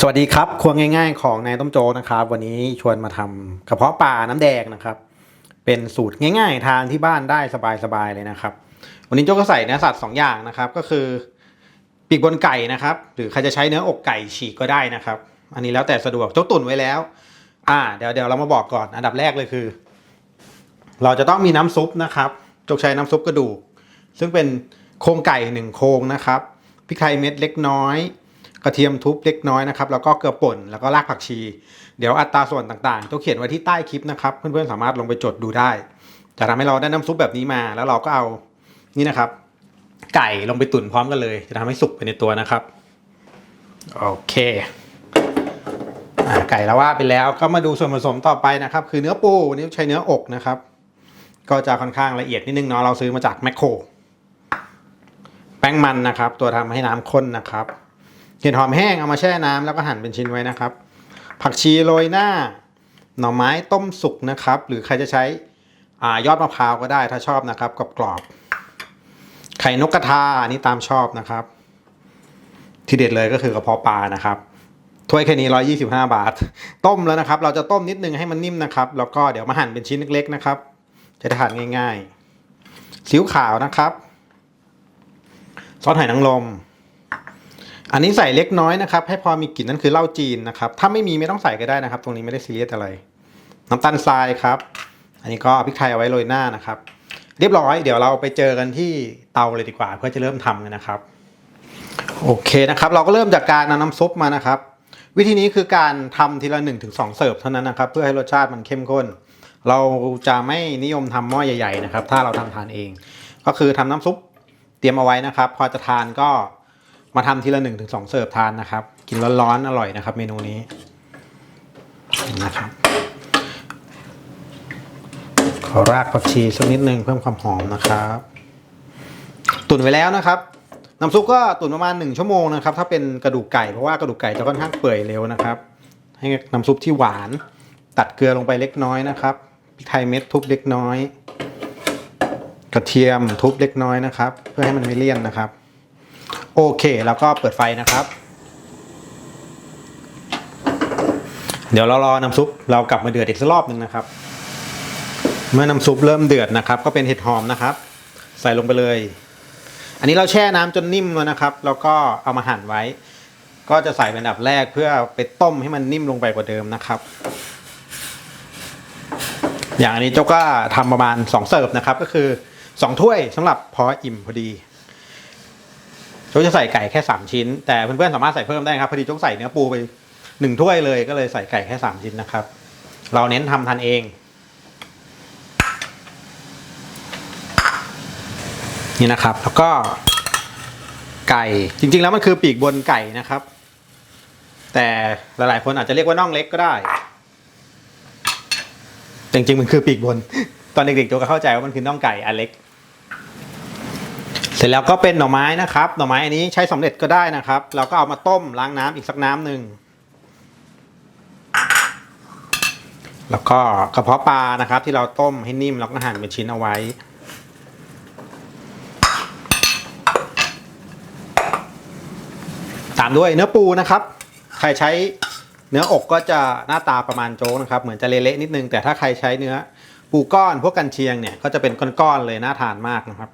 สวัสดีครับครัวง่าย ๆ ของนายต้มโจนะครับ วันนี้ชวนมาทำกระเพาะปลาน้ำแดงนะครับ เป็นสูตรง่าย ๆ ทานที่บ้านได้สบายๆเลยนะครับ วันนี้โจก็ใส่เนื้อสัตว์สองอย่างนะครับ ก็คือปีกบนไก่นะครับ หรือใครจะใช้เนื้ออกไก่ฉีกก็ได้นะครับ อันนี้แล้วแต่สะดวกโจตุ่นไว้แล้ว อ่า เดี๋ยวเดี๋ยวเรามาบอกก่อนอันดับแรกเลยคือ เราจะต้องมีน้ำซุปนะครับโจกใช้น้ำซุปกระดูกซึ่งเป็นโครงไก่หนึ่งโครงนะครับพริกไทยเม็ดเล็กน้อย กระเทียมทุบเล็กน้อยนะครับแล้วก็เกลือป่นแล้วก็รากผักชี เดี๋ยวอัตราส่วนต่างๆต้องเขียนไว้ที่ใต้คลิปนะครับเพื่อนๆสามารถลงไปจดดูได้ จะทำให้เราได้น้ำซุปแบบนี้มา แล้วเราก็เอานี่นะครับ ไก่ลงไปตุ๋นพร้อมกันเลย จะทำให้สุกไปในตัวนะครับโอเคอไก่แล้วว่าไปแล้วก็มาดูส่วนผสมต่อไปนะครับ คือเนื้อปูนี่ใช้เนื้ออกนะครับ ก็จะค่อนข้างละเอียดนิดนึงเนาะเราซื้อมาจากแมคโครแป้งมันนะครับ ตัวทำให้น้ำข้นนะครับ เห็ดหอมแห้งเอามาแช่น้ำแล้วก็หั่นเป็นชิ้นไว้นะครับ ผักชีโรยหน้า หน่อไม้ต้มสุกนะครับ หรือใครจะใช้อายอดมะพร้าวก็ได้ถ้าชอบนะครับกรอบๆไข่นกกระทาอันนี้ตามชอบนะครับ ที่เด็ดเลยก็คือกระเพาะปลานะครับถ้วยแค่นี้125 บาท ต้มแล้วนะครับ เราจะต้มนิดนึงให้มันนิ่มนะครับ แล้วก็เดี๋ยวมาหั่นเป็นชิ้นเล็กๆนะครับ จะทานง่ายๆสิวขาวนะครับ ซอสหอยนางรม อันนี้ใส่เล็กน้อยนะครับ ให้พอมีกลิ่นนั่นคือเหล้าจีนนะครับ ถ้าไม่มีไม่ต้องใส่ก็ได้นะครับ ตรงนี้ไม่ได้ซีเรียสอะไร น้ำตาลทรายครับ อันนี้ก็พริกไทยเอาไว้โรยหน้านะครับ เรียบร้อยเดี๋ยวเราไปเจอกันที่เตาเลยดีกว่า เพื่อจะเริ่มทำกันนะครับ โอเคนะครับ เราก็เริ่มจากการนำน้ำซุปมานะครับ วิธีนี้คือการทำทีละ1นถึงสเสิร์ฟเท่านั้นนะครับ เพื่อให้รสชาติมันเข้มข้น เราจะไม่นิยมทำหม้อใหญ่ ๆ นะครับ ถ้าเราทำทานเอง ก็คือทำน้ำซุปเตรียมเอาไว้นะครับ พอจะทานก็ มาทำทีละหนึ่งถึงสองเสิร์ฟทานนะครับ กินร้อนๆอร่อยนะครับ เมนูนี้นะครับขอรากผักชีสักนิดนึงเพิ่มความหอมนะครับ ตุ๋นไว้แล้วนะครับน้ำซุปก็ตุ๋นประมาณหนึ่งชั่วโมงนะครับ ถ้าเป็นกระดูกไก่เพราะว่ากระดูกไก่จะค่อนข้างเปื่อยเร็วนะครับ ให้น้ำซุปที่หวาน ตัดเกลือลงไปเล็กน้อยนะครับพริกไทยเม็ดทุบเล็กน้อย กระเทียมทุบเล็กน้อยนะครับ เพื่อให้มันไม่เลี่ยนนะครับ โอเค แล้วก็เปิดไฟนะครับ เดี๋ยวเรารอน้ำซุปเรากลับมาเดือดอีกสักรอบหนึ่งนะครับ เมื่อน้ำซุปเริ่มเดือดนะครับ ก็เป็นเห็ดหอมนะครับ ใส่ลงไปเลย อันนี้เราแช่น้ำจนนิ่มแล้วนะครับ แล้วก็เอามาหั่นไว้ ก็จะใส่เป็นอันดับแรกเพื่อไปต้มให้มันนิ่มลงไปกว่าเดิมนะครับ อย่างอันนี้เจ้าก็ทำประมาณ 2 เสิร์ฟนะครับ ก็คือ 2 ถ้วยสำหรับพออิ่มพอดี โจ๊กจะใส่ไก่แค่สามชิ้น แต่เพื่อนๆสามารถใส่เพิ่มได้ครับพอดีโจ๊กใส่เนื้อปูไปหนึ่งถ้วยเลยก็เลยใส่ไก่แค่สามชิ้นนะครับ เราเน้นทำทานเอง นี่นะครับแล้วก็ไก่จริง ๆ แล้วมันคือปีกบนไก่นะครับ แต่หลายๆคนอาจจะเรียกว่าน่องเล็กก็ได้จริงๆมันคือปีกบน ตอนเด็กๆโจ๊กก็เข้าใจว่ามันคือน่องไก่อันเล็ก เสร็จแล้วก็เป็นหน่อไม้นะครับ หน่อไม้อันนี้ใช้สำเร็จก็ได้นะครับ เราก็เอามาต้มล้างน้ำอีกสักน้ำหนึ่งแล้วก็กระเพาะปลานะครับ ที่เราต้มให้นิ่มแล้วก็หั่นเป็นชิ้นเอาไว้ ตามด้วยเนื้อปูนะครับ ใครใช้เนื้ออกก็จะหน้าตาประมาณโจ๊กนะครับ เหมือนจะเละๆนิดนึง แต่ถ้าใครใช้เนื้อปูก้อนพวกกันเชียงเนี่ยก็จะเป็นก้อนๆเลยน่าทานมากนะครับ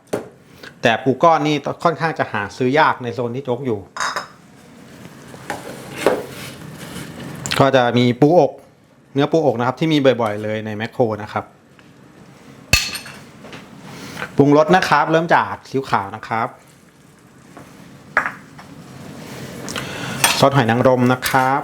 แต่ปูก้อนนี่ค่อนข้างจะหาซื้อยากในโซนที่โจ๊กอยู่ ก็จะมีปูอก เนื้อปูอกนะครับ ที่มีบ่อยๆเลยในแมคโครนะครับปรุงรสนะครับ เริ่มจากซีอิ๊วขาวนะครับซอสหอยนางรมนะครับ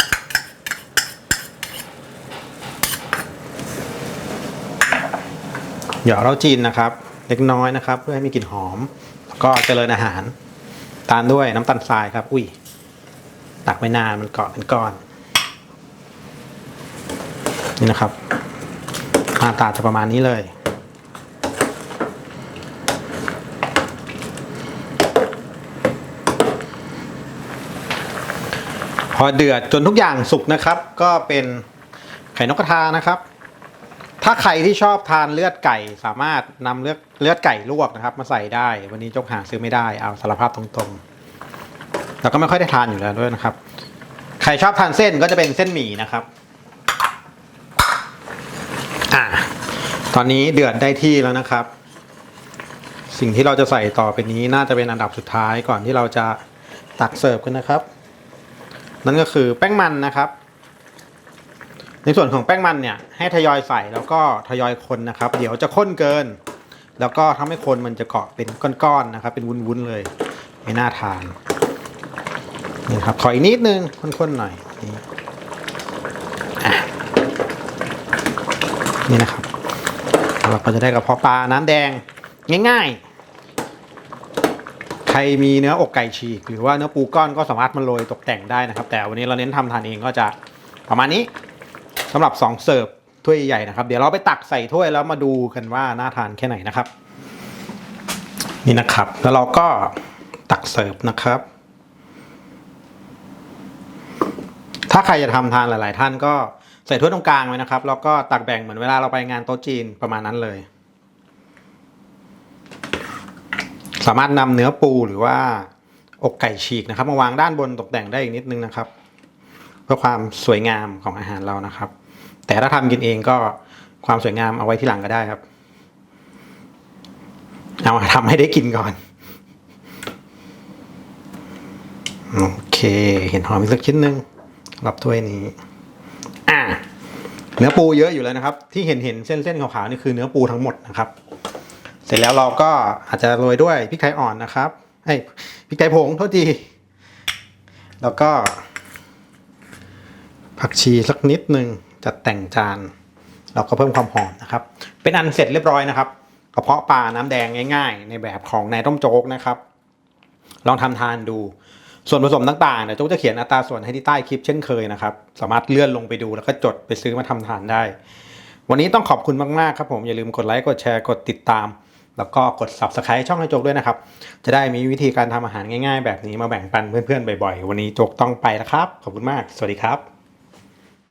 เหยาเราจีนนะครับ เล็กน้อยนะครับ เพื่อให้มีกลิ่นหอม ก็เจริญอาหาร ตามด้วยน้ำตาลทรายครับ อุ้ยตักไม่นานมันเกาะเป็นก้อน นี่นะครับหน้าตาจะประมาณนี้เลย พอเดือดจนทุกอย่างสุกนะครับ ก็เป็นไข่นกกระทานะครับ ถ้าใครที่ชอบทานเลือดไก่สามารถนำเลือดเลือดไก่ลวกนะครับ มาใส่ได้ วันนี้จกหาซื้อไม่ได้เอาสารภาพตรงๆ แล้วก็ไม่ค่อยได้ทานอยู่แล้วด้วยนะครับไข่รชอบทานเส้นก็จะเป็นเส้นหมี่นะครับอ่าตอนนี้เดือดได้ที่แล้วนะครับ สิ่งที่เราจะใส่ต่อไปนี้น่าจะเป็นอันดับสุดท้ายก่อนที่เราจะตักเสิร์ฟกันนะครับ นั่นก็คือแป้งมันนะครับ ในส่วนของแป้งมันเนี่ยให้ทยอยใส่แล้วก็ทยอยคนนะครับ เดี๋ยวจะข้นเกิน แล้วก็ทำให้คนมันจะเกาะเป็นก้อนๆนะครับ เป็นวุ้นๆเลยไม่น่าทานนี่ครับขออีกนิดนึงข้นๆหน่อยนี่นี่นะครับเราก็จะได้กระเพาะปลาน้ำแดงง่ายๆ ใครมีเนื้ออกไก่ฉีก หรือว่าเนื้อปูก้อนก็สามารถมาโรยตกแต่งได้นะครับ แต่วันนี้เราเน้นทำทานเองก็จะประมาณนี้ สำหรับสองเสิร์ฟถ้วยใหญ่นะครับ เดี๋ยวเราไปตักใส่ถ้วยแล้วมาดูกันว่าน่าทานแค่ไหนนะครับ นี่นะครับ แล้วเราก็ตักเสิร์ฟนะครับ ถ้าใครจะทำทานหลาย ๆ ท่านก็ใส่ถ้วยตรงกลางไว้นะครับ แล้วก็ตักแบ่งเหมือนเวลาเราไปงานโต๊ะจีนประมาณนั้นเลย สามารถนำเนื้อปูหรือว่าอกไก่ฉีกนะครับ มาวางด้านบนตกแต่งได้อีกนิดนึงนะครับ พื่อความสวยงามของอาหารเรานะครับ แต่ถ้าทำกินเองก็ความสวยงามเอาไว้ที่หลังก็ได้ครับ เอามาทำให้ได้กินก่อนโอเค เห็นหอมอีกสักชิ้นหนึ่งรับถ้วยนี้ อ่า เนื้อปูเยอะอยู่แล้วนะครับ ที่เห็นเห็นเส้นเส้นขาวๆนี่คือเนื้อปูทั้งหมดนะครับ เสร็จแล้วเราก็อาจจะโรยด้วยพริกไทยอ่อนนะครับไอ้พริกไทยผงโทษทีแล้วก็ ผักชีสักนิดหนึ่งจัดแต่งจาน เราก็เพิ่มความหอมนะครับ เป็นอันเสร็จเรียบร้อยนะครับกระเพาะปลาน้ำแดงง่าย ๆ ในแบบของนายต้มโจ๊กนะครับ ลองทำทานดู ส่วนผสมต่างๆเดี๋ยวโจ๊กจะเขียนอัตราส่วนให้ที่ใต้คลิปเช่นเคยนะครับ สามารถเลื่อนลงไปดูแล้วก็จดไปซื้อมาทำทานได้ วันนี้ต้องขอบคุณมากๆครับผมอย่าลืมกดไลค์กดแชร์กดติดตาม แล้วก็กด subscribe ช่องให้โจ๊กด้วยนะครับ จะได้มีวิธีการทำอาหารง่าย ๆ แบบนี้มาแบ่งปันเพื่อนๆบ่อยๆ วันนี้โจ๊กต้องไปแล้วครับ ขอบคุณมาก สวัสดีครับ